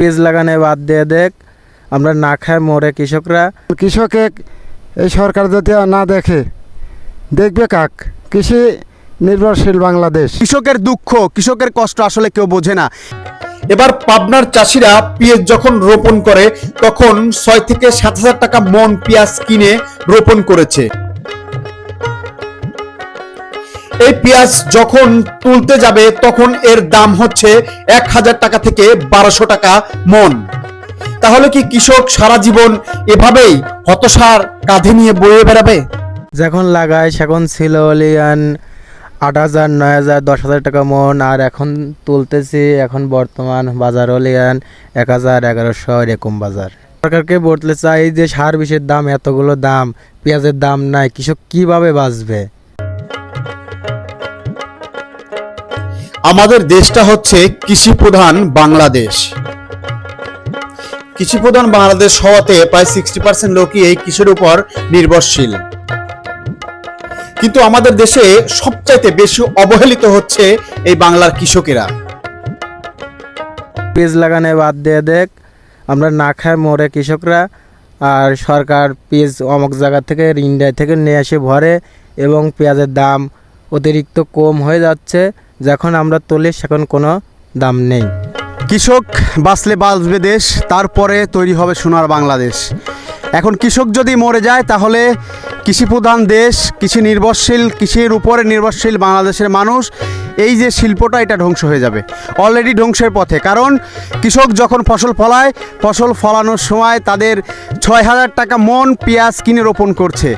Page লাগানে বাদ দিয়ে দেখ। আমরা না খায় মরে কৃষকরা। কৃষকে এই সরকার যদি না দেখে দেখবে কাক? কৃষি নির্ভরশীল বাংলাদেশ। কৃষকের দুঃখ কৃষকের কষ্ট আসলে কেউ বোঝে না। এবার পাবনার চাষিরা পেঁয়াজ যখন রোপণ করে তখন ছয় থেকে সাত হাজার টাকা মন পেঁয়াজ কিনে রোপণ করেছে। এই পেঁয়াজ যখন তুলতে যাবে, তখন এর দাম হচ্ছে এক হাজার টাকা থেকে বারোশো টাকা মন। তাহলে কি কৃষক সারা জীবন এভাবেই হতসার কাঁধে নিয়ে বয়ে বেড়াবে? যখন লাগায়, সেখন ছিল লিয়ান আট হাজার, নয় হাজার, দশ হাজার টাকা মন। আর এখন তুলতেছি, এখন বর্তমান বাজার লিয়ান এক হাজার, এগারোশো, এরকম বাজার। সরকারকে বলতে চাই যে, সার বিষের দাম, এতগুলো দাম, পেঁয়াজের দাম নাই। কৃষক কীভাবে বাঁচবে? আমাদের দেশটা হচ্ছে কৃষি প্রধান বাংলাদেশ। কৃষি প্রধান বাংলাদেশ হওয়াতে প্রায় সিক্সটি পার্সেন্ট লোকই এই কৃষির উপর নির্ভরশীল। কিন্তু আমাদের দেশে সবচাইতে বেশি অবহেলিত হচ্ছে এই বাংলার কৃষকেরা। পেঁয়াজ লাগানে বাদ দিয়ে দেখ, আমরা না খায় মরে কৃষকরা, আর সরকার পেঁয়াজ অমুক জায়গা থেকে ইন্ডিয়া থেকে নিয়ে এসে ভরে এবং পেঁয়াজের দাম অতিরিক্ত কম হয়ে যাচ্ছে। যখন আমরা তুলি, সেখন কোনো দাম নেই। কৃষক বাঁচলে বাঁচবে দেশ, তারপরে তৈরি হবে সোনার বাংলাদেশ। এখন কৃষক যদি মরে যায়, তাহলে কৃষি প্রধান দেশ, কৃষি নির্ভরশীল, কৃষির উপরে নির্ভরশীল বাংলাদেশের মানুষ, এই যে শিল্পটা, এটা ধ্বংস হয়ে যাবে। অলরেডি ধ্বংসের পথে। কারণ কৃষক যখন ফসল ফলায়, ফসল ফলানোর সময় তাদের ছয় হাজার টাকা মন পেঁয়াজ কিনে রোপণ করছে।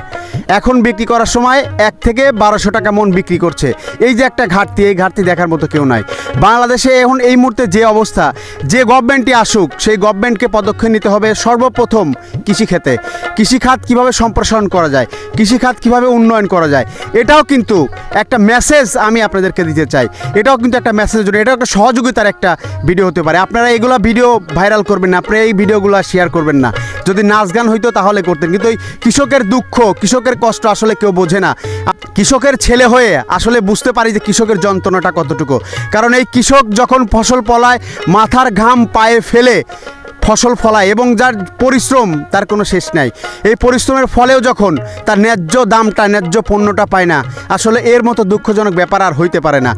এখন বিক্রি করার সময় এক থেকে বারোশো টাকা মন বিক্রি করছে। এই যে একটা ঘাটতি, এই ঘাটতি দেখার মতো কেউ নাই। বাংলাদেশে এখন এই মুহূর্তে যে অবস্থা, যে গভর্নমেন্টই আসুক, সেই গভর্নমেন্টকে পদক্ষেপ নিতে হবে সর্বপ্রথম কৃষিক্ষেত্রে। কৃষিখাত কীভাবে সম্প্রসারণ করা যায়, কৃষিখাত কীভাবে উন্নয়ন করা যায়, এটাও কিন্তু একটা মেসেজ আমি আপনাদেরকে দিতে চাই। এটাও কিন্তু একটা মেসেজের জন্য, এটাও একটা সহযোগিতার একটা ভিডিও হতে পারে। আপনারা এগুলো ভিডিও ভাইরাল করবেন না, আপনারা এই ভিডিওগুলো শেয়ার করবেন না। যদি নাচ গান হইতো তাহলে করতেন, কিন্তু ওই কৃষকের দুঃখ, কৃষকের কষ্ট আসলে কেউ বোঝে না। কৃষকের ছেলে হয়ে আসলে বুঝতে পারি যে কৃষকের যন্ত্রণাটা কতটুকু। কারণ এই কৃষক যখন ফসল পলায়, মাথার ঘাম পায়ে ফেলে ফসল ফলায় এবং যার পরিশ্রম, তার কোনো শেষ নাই। এই পরিশ্রমের ফলেও যখন তার ন্যায্য দামটা, ন্যায্য পণ্যটা পায় না, আসলে এর মতো দুঃখজনক ব্যাপার আর হইতে পারে না।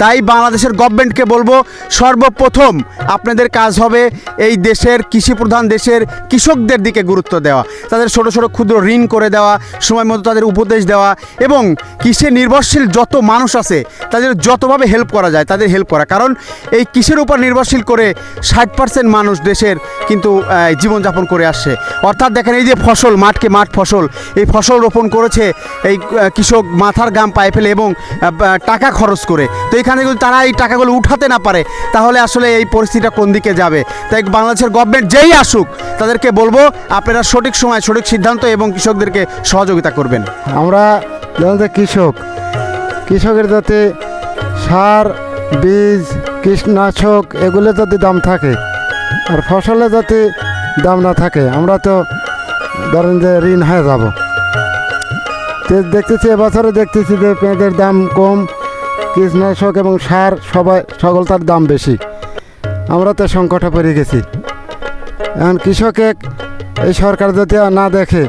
তাই বাংলাদেশের গভর্নমেন্টকে বলব, সর্বপ্রথম আপনাদের কাজ হবে এই দেশের কৃষি প্রধান দেশের কৃষকদের দিকে গুরুত্ব দেওয়া, তাদের ছোট ছোট, ক্ষুদ্র ঋণ করে দেওয়া, সময় মতো তাদের উপদেশ দেওয়া এবং কৃষি নির্ভরশীল যত মানুষ আছে, তাদের যতভাবে হেল্প করা যায়, তাদের হেল্প করা। কারণ এই কৃষির উপর নির্ভরশীল করে ষাট পার্সেন্ট মানুষ দেশের কিন্তু জীবনযাপন করে আসছে। অর্থাৎ দেখেন, এই যে ফসল, মাঠকে মাঠ ফসল, এই ফসল রোপণ করেছে এই কৃষক মাথার গাম পায়ে ফেলে এবং টাকা খরচ করে। তো এখানে যদি তারা এই টাকাগুলো উঠাতে না পারে, তাহলে আসলে এই পরিস্থিতিটা কোন দিকে যাবে? তাই বাংলাদেশের গভর্নমেন্ট যেই আসুক, তাদেরকে বলব, আপনারা সঠিক সময়, সঠিক সিদ্ধান্ত এবং কৃষকদেরকে সহযোগিতা করবেন। আমরা কৃষক, কৃষকের যাতে সার, বীজ কীটনাশক এগুলো যদি দাম থাকে আর ফসলে যাতে দাম না থাকে, আমরা তো ধরেন যে ঋণ হয়ে যাব। দেখতেছি এবছরে দেখতেছি যে পেঁয়াজের দাম কম, কীটনাশক এবং সার সবাই, সকলটার দাম বেশি। আমরা তো সংকটে পড়ে গেছি। এখন কৃষকে এই সরকার যদি না দেখে,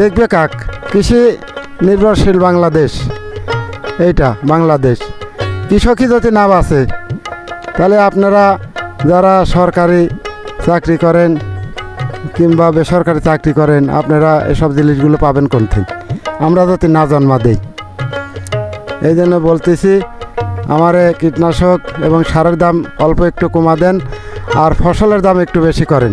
দেখবে কাক? কৃষি নির্ভরশীল বাংলাদেশ। এইটা, বাংলাদেশ। কৃষকই যদি না বাঁচে, তাহলে আপনারা যারা সরকারি চাকরি করেন কিংবা বেসরকারি চাকরি করেন, আপনারা এসব জিনিসগুলো পাবেন কোন থেকে? আমরা যাতে না জন্মা দেই। এই জন্য বলতেছি, আমার কীটনাশক এবং সারের দাম অল্প একটু কমা দেন, আর ফসলের দাম একটু বেশি করেন।